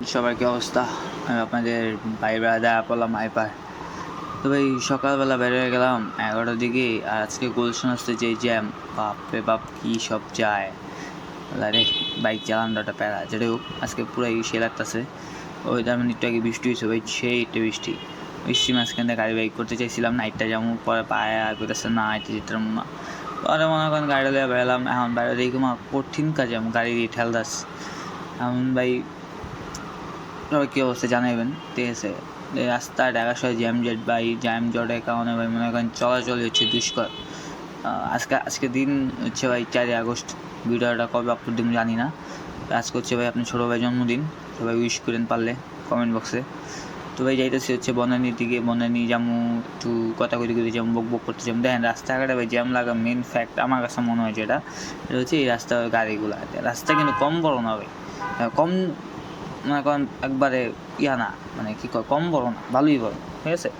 সবার কি অবস্থা? আমি আপনাদের ভাই ব্রাদার পড়লাম আইপার তো ভাই, সকালবেলা বের হয়ে গেলাম এগারোটার দিকে আর আজকে গুলশান আসতে যে জ্যাম। বাপরে বাপ, কি সব যায়। আরে বাইক চালানোটা প্যারা। যেটা হোক, আজকে পুরাই সে লাগতেছে। ওই তার মানে একটু আগে বৃষ্টি হয়েছে ভাই, সেই একটু বৃষ্টি। বৃষ্টি মাঝখানে গাড়ি বাইক করতে চাইছিলাম নাইটটা যেমন পরে পায়ে আর করতেছে না হাইটে যেতাম না। পরে মনে করেন গাড়ি লিয়ে বেরোলাম, এখন বাইরে দেখি কঠিন কাজে, আমি গাড়ি দিয়ে ঠেল দাস এখন ভাই সবাই কী অবস্থা জানাবেন ঠিক আছে। রাস্তা সময় জ্যাম জট বা এই জ্যাম জটের কারণে ভাই, মনে করেন চলাচল হচ্ছে দুষ্কর। আজকে আজকে দিন হচ্ছে ভাই চারই আগস্ট। ভিডিওটা কবে আপলোড দিন জানি না। আজকে হচ্ছে ভাই আপনার ছোটো ভাই জন্মদিন। সবাই উইশ করেন পারলে কমেন্ট বক্সে তো ভাই যাইতেছি হচ্ছে বনানীর দিকে। বনানি যেমন একটু কথা কইতে কইতে যেমন বক বক করতে যেমন দেখেন রাস্তাঘাটে ভাই জ্যাম লাগা মেন ফ্যাক্ট আমার কাছে মনে হয় যেটা, এটা হচ্ছে এই রাস্তা গাড়িগুলো। রাস্তা কিন্তু কম বড় না ভাই। কম মনে করেন একবারে ইয়া না মানে কি কয়, কম বড় না, ভালোই বড়, ঠিক আছে?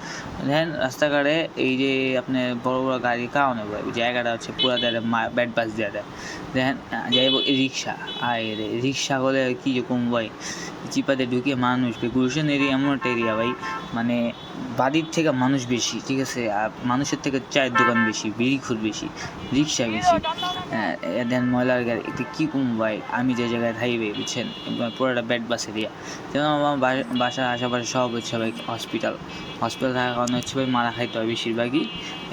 দেখেন রাস্তাঘাটে এই যে আপনি বড় বড় গাড়ি কারণে ওই জায়গাটা হচ্ছে পুরা দেয় ব্যাট বাস দিয়ে দেয়। দেখেন যাইব রিক্সা আর রিক্সা হলে কী রকম ভাই চিপাতে ঢুকে মানুষ গুলশান এরিয়া এমন একটা এরিয়া ভাই মানে বাড়ির থেকে মানুষ বেশি, ঠিক আছে? আর মানুষের থেকে চায়ের দোকান বেশি, বিড়ি খুর বেশি, রিক্সা বেশি হ্যাঁ দেন ময়লার গাড়ি, এতে কী কম ভাই? আমি যে জায়গায় থাইবে বুঝছেন? পুরোটা বেড বাস দিয়া। যেন আমার বাসার আশেপাশে সব হচ্ছে ভাই হসপিটাল হসপিটাল থাকার কারণে হচ্ছে ভাই মারা খাইতে হয় বেশিরভাগই,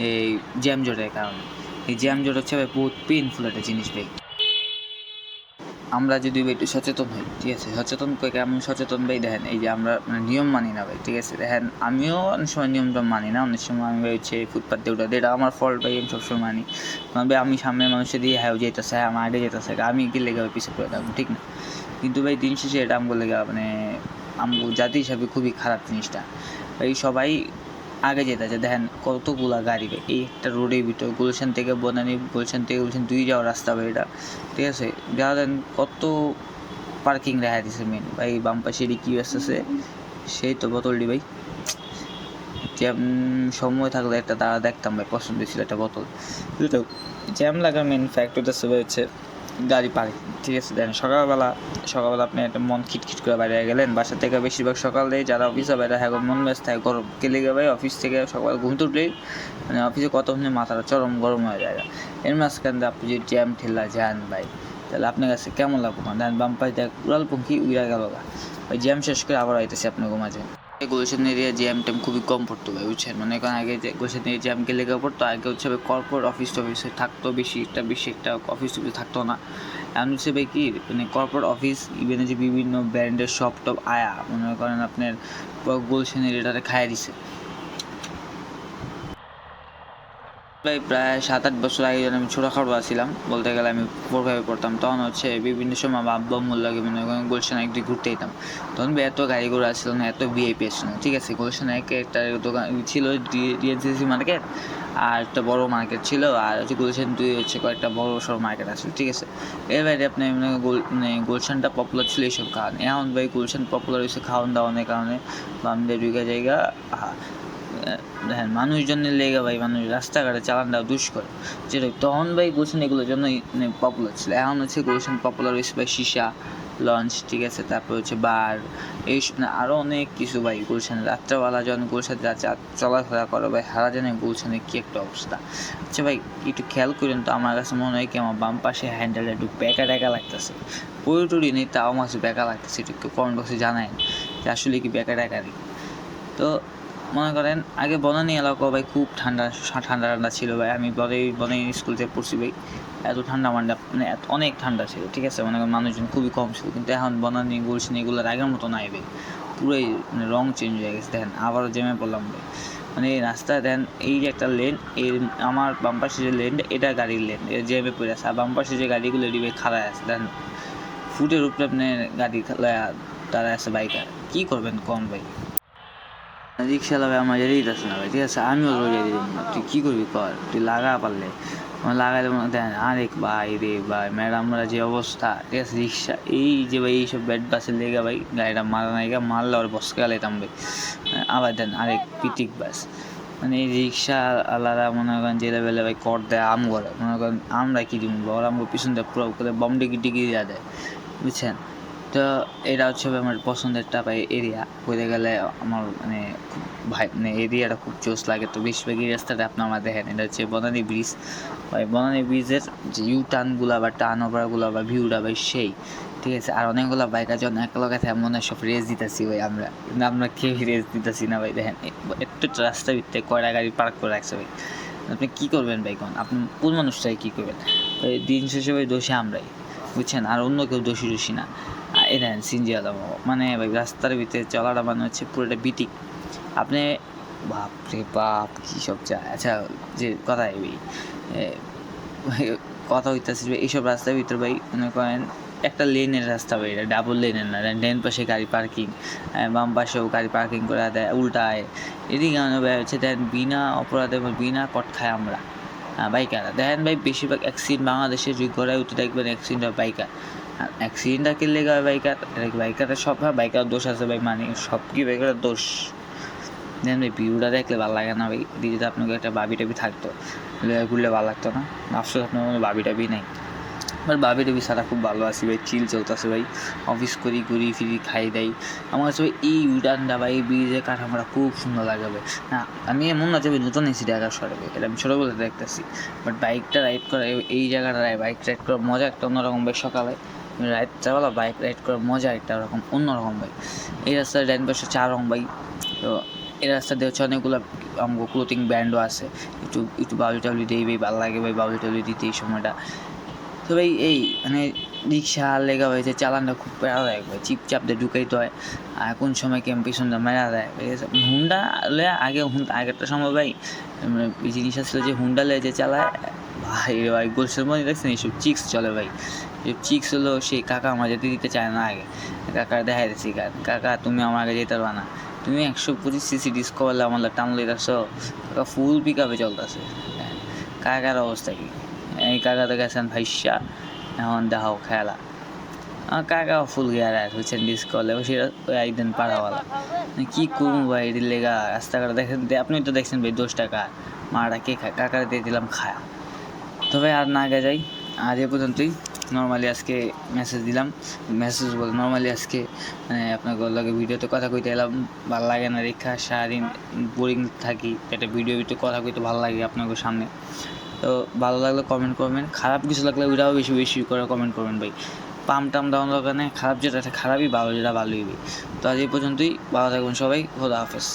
এই জ্যাম জটের কারণে। এই জ্যাম জট হচ্ছে ভাই বহুত পেনফুল একটা জিনিস ভাই। আমরা যদি একটু সচেতন হই, ঠিক আছে? সচেতন কেমন সচেতন ভাই, দেখেন, এই যে আমরা মানে নিয়ম মানি না ভাই, ঠিক আছে? দেখেন, আমিও অনেক সময় নিয়মটা মানি না, অনেক সময় আমি ভাই হচ্ছে ফুটপাথ দিয়ে উঠা এটা আমার ফল্ট ভাই, আমি সবসময় মানি। ভাই আমি সামনের মানুষের দিয়ে হ্যাঁ যেতেছে হ্যাঁ আমার আগে যেতেছে আমি কি লেগে পিছিয়ে পড়ে থাকব ঠিক না? কিন্তু ভাই, দিন শেষে এটা আমগুলো লেগে মানে আমগো জাতি হিসাবে খুবই খারাপ জিনিসটা। ভাই, সবাই আগে যেতে যেতেছে দেখেন, কতগুলা গাড়ি এই একটা রোডের ভিতর, গুলশান থেকে বনানি, গুলশান থেকে গুলশান দুই যাওয়ার রাস্তা ভাই এটা, ঠিক আছে? যা দেন কত পার্কিং রেখা দিছে মেন ভাই, বাম পাশে কি আসতেছে। সেই তো বোতলটি ভাই। সময় থাকলে একটা দাঁড়া দেখতাম ভাই, পছন্দ ছিল একটা বোতল। তো জ্যাম লাগার মেন ফ্যাক্টর হচ্ছে গাড়ি পার্কিং ঠিক আছে দেন সকালবেলা সকালবেলা আপনি একটা মন খিটখিট করে বাইরে গেলেন, বাসা থেকে বেশিরভাগ সকালে যারা অফিসে বাইরে হ্যাঁ মন ব্যস্ত থাকে গরম কেলে গেলে ভাই অফিস থেকে সকাল ঘুম তো উঠলেই মানে অফিসে কত মাথাটা চরম গরম হয়ে যায়। এর মাঝখান আপনি যদি জ্যাম ঠেলা যান ভাই তাহলে আপনার কাছে কেমন লাগবো? দেন বাম পাশ দেখ উড়াল পঙ্খি উড়া গেল গা। ওই জ্যাম শেষ করে আবার আইতেছে আপনার মাঝে গুলশান এরিয়া জ্যাম ট্যাম খুবই কম পড়তো ভাই, বুঝছেন? মানে এখন আগে যে গুলশান এরিয়া জ্যাম গেলে গিয়ে পড়তো? আগে হচ্ছে ভাই কর্পোরেট অফিস টফিসে থাকতো বেশি, একটা বেশি একটা অফিস টফিস থাকতো না। এখন হচ্ছে ভাই কি মানে কর্পোরেট অফিস ইভেন যে বিভিন্ন ব্র্যান্ডের শপ টপ আয়া, মনে করেন আপনার গুলশান এরিয়াটাতে খাইয়ে দিছে। ভাই প্রায় সাত আট বছর আগে যখন আমি ছোটোখাটো ছিলাম বলতে গেলে আমি ফোর পড়তাম, তখন হচ্ছে বিভিন্ন সময় আমার আব্বা লাগে মনে করেন গুলশান একদিন ঘুরতে যেতাম। তখন এত গাড়ি ঘোড়া ছিল না, এত ভিআইপি ছিল না, ঠিক আছে? গুলশান এক একটা দোকান ছিল ডিএনসিসি মার্কেট আর একটা বড় মার্কেট ছিল, আর হচ্ছে গুলশান দুই হচ্ছে কয়েকটা বড় সড়ো মার্কেট আছে, ঠিক আছে? এর বাইরে আপনি গোল মানে গুলশানটা পপুলার ছিল এইসব কারণে। এখন ভাই গুলশান পপুলার হয়েছে খাওয়ান দাওয়ানের কারণে, বা আমাদের জায়গা দেখেন মানুষজনের লেগে ভাই, মানুষ রাস্তাঘাটে চালানটা দুষ্কর। যেটা তখন ভাই গুলশান এগুলোর জন্যই পপুলার ছিল। এখন হচ্ছে গুলশান পপুলার হয়েছে ভাই সীসা, লঞ্চ, ঠিক আছে? তারপর হচ্ছে বার, এই স- আরও অনেক কিছু ভাই গুলশানে রাত্রেবেলা যখন গুলশানে চলাফেরা করো ভাই হারা জানে গুলশানে কি একটা অবস্থা। আচ্ছা ভাই, একটু খেয়াল করেন তো, আমার কাছে মনে হয় কি আমার বাম পাশে হ্যান্ডেলটা একটু বেকা টেকা লাগতেছে। পুরো টুরি নেই, তাও আমার কাছে লাগতেছে, একটু কমেন্ট বক্সে জানায়। যে আসলে কি বেকা টেকারই তো মনে করেন, আগে বনানী এলাকা ভাই খুব ঠান্ডা ঠান্ডা ঠান্ডা ছিল ভাই। আমি বনে বনে স্কুল থেকে পড়ছি ভাই। এত ঠান্ডা মান্ডা মানে অনেক ঠান্ডা ছিল, ঠিক আছে? মনে করেন মানুষজন খুবই কম ছিল, কিন্তু এখন বনানী, গুলশান এগুলোর আগের মতো নাই ভাই। পুরোই মানে রং চেঞ্জ হয়ে গেছে, দেখেন। আবারও জেমে পড়লাম ভাই। মানে এই রাস্তা দেন এই যে একটা লেন এর আমার বাম পাশে যে লেন এটা গাড়ির লেন এর জেমে পড়ে আছে। আর বাম পাশে যে গাড়িগুলো, এটি ভাই খাড়ায় আছে দেন ফুটের উপরে আপনি গাড়ি তারা আছে বাইকার কী করবেন কম ভাই? রিক্সা লাগাই আমার যেতেই যাচ্ছে না ভাই, ঠিক আছে? আমিও রোজ যেতে তুই কী করবি কর? তুই লাগা পারলে। আমার লাগাইলে মনে দেন আরেক ভাই রে ভাই ম্যাডামরা যে অবস্থা, ঠিক আছে? রিক্সা, এই যে ভাই, এইসব বেড বাসে লেগে ভাই, গাড়িটা মারা নাই মারলে আর বসকে আলাইতাম ভাই আবার দেন, আরেক পিটিক বাস। মানে এই রিক্সা আলাদা, মনে করেন, যে লেভেলে ভাই কর দেয়, আম করে। মনে করেন, আমরা কি দিব ওরা আমাকে পিছন দেয় পুরো করে, বম ডিগি ডিগি দেয়। বুঝছেন? তো এটা হচ্ছে আমার পছন্দের টাকা এরিয়া বলতে গেলে আমার মানে খুব ভাই মানে এরিয়াটা খুব জোস লাগে। তো বেশিরভাগই রাস্তাটা আপনার আমার দেখেন। এটা হচ্ছে বনানী ব্রিজ ভাই বনানী ব্রিজের যে ইউ টার্নগুলো বা টার্ন ওভারগুলো বা ভিউটা ভাই সেই। ঠিক আছে? আর অনেকগুলো বাইক আছে, অনেক লোক আছে এমন সব রেস দিতেছি ভাই আমরা। কিন্তু আমরা কেউ রেস দিতেছি না ভাই, দেখেন। একটু রাস্তার ভিতরে কয়টা গাড়ি পার্ক করে রাখছে ভাই। আপনি কী করবেন ভাই কোন? আপনি কোন মানুষটাই কী করবেন? এই দিন শেষে ভাই দোষী আমরাই। বুঝছেন? আর অন্য কেউ দোষী দোষী না। এই দেখেন সিনজি আলম মানে ভাই, রাস্তার ভিতরে চলাটা মানে হচ্ছে পুরোটা বিটিক। আপনি বাপ রে বাপ, কী সব চা আচ্ছা যে কথা এই কথা হইতেছে এইসব রাস্তার ভিতরে ভাই, মনে করেন, একটা লেনের রাস্তা ভাই, এটা ডাবল লেনের না ডেন পাশে গাড়ি পার্কিং বাম পাশেও গাড়ি পার্কিং করে দেয়, উল্টায়। এদিকে কারণে ভাই, হচ্ছে দেখেন বিনা অপরাধে বিনা কট খায় আমরা। বাইকার দেখেন ভাই, বেশিরভাগ অ্যাক্সিডেন্ট বাংলাদেশে যে গড়ায় উঠে দেখবেন অ্যাক্সিডেন্ট হয় বাইকার। অ্যাক্সিডেন্টটা কিনলে গেলে বাইকার এটা কি বাইকারের সব হ্যাঁ বাইকার দোষ আছে ভাই মানে সব কি বাইকারের দোষ? দেন ভাই, ভিউটা দেখলে ভালো লাগে না ভাই দিদিতে আপনাকে একটা বাবি টাবি থাকতো ঘুরলে ভালো লাগতো না, আফসোস আপনার কোনো বাবি টাবি নেই। বাট বাবি টাবি সারা খুব ভালো আছি ভাই চিল চলতেছে ভাই অফিস করি, ঘুরি, ফিরি, খাই দেয় আমার কাছে ভাই, এই উডানটা বা এই ব্রিজের কাঠামোটা খুব সুন্দর লাগে ভাই। না, আমি এমন না যে ভাই, নতুন এসি শহরে ভাই, এটা আমি ছোটোবেলা দেখতেছি। বাট বাইকটা রাইড করা, এই- এই জায়গাটা বাইক রাইড করার মজা একটা অন্যরকম ভাই সকালে। চাওয়ালা বাইক রাইড করার মজা একটা রকম অন্যরকম ভাই। এই রাস্তায় ডাইন পাশে চার রং ভাই। তো এই রাস্তা দিয়ে হচ্ছে অনেকগুলো আমগো ক্লোথিং ব্র্যান্ডও আছে। একটু একটু বাউলি টাউলি দিই ভাই, ভালো লাগে ভাই বাউলি টাউলি দিতে এই সময়টা। তো ভাই এই মানে রিক্সা লেগা হয়েছে, চালানটা খুব প্যারা দেয় ভাই। চিপচাপ দিয়ে ঢুকাইতে হয়। আর কোন সময় কেম পিছনটা মেরা দেয় ঠিক আছে? হুন্ডা লে আগে, হুন্ডা আগেরটা সময় ভাই। মানে জিনিস আসলে যে হুন্ডা লে যে চালায় ভাই রে ভাই গোলসের মধ্যে দেখছেন এইসব চিক্স চলে ভাই। এই চিক্স হলো সেই কাকা আমার যেতে দিতে চায় না আগে। কাকা দেখাই দিচ্ছি কাকা তুমি আমার আগে যেতে পারবা না। তুমি একশো পঁচিশ সিসি ডিসকভারলে আমার টানলে দেখছ কাকা ফুল পিক আপে চলতেছে। কাকার অবস্থা কি? এই কাকা তো গেছেন ভাইসা এখন দেখাও খেলা। কাকা ফুল গিয়ার আছে বুঝছেন ডিসকলে সেটা একদিন পাড়াওয়ালা। কি করব ভাই এটির লেগা রাস্তাঘাট দেখেন আপনি তো দেখছেন ভাই দশ টাকা। মারা কে খায় কাকার দিয়ে দিলাম খায়া। তো ভাই আর না আগে যাই। আর এ পর্যন্তই। নর্মালি আজকে মেসেজ দিলাম। মেসেজ বল নর্মালি আজকে মানে আপনার লগে ভিডিওতে কথা কইতে এলাম। ভালো লাগে না রেখা সারাদিন বোরিং থাকি। একটা ভিডিও ভিতরে কথা কইতে ভালো লাগে আপনাদের সামনে। তো ভালো লাগলে কমেন্ট করবেন। খারাপ কিছু লাগলে ওইটাও বেশি বেশি করে কমেন্ট করবেন ভাই। পাম টাম দেওয়ার দরকার নেই খারাপ যেটা খারাপই ভালো, যেটা ভালোই তো আজ এই পর্যন্তই। ভালো থাকবেন সবাই। খোদা হাফেজ।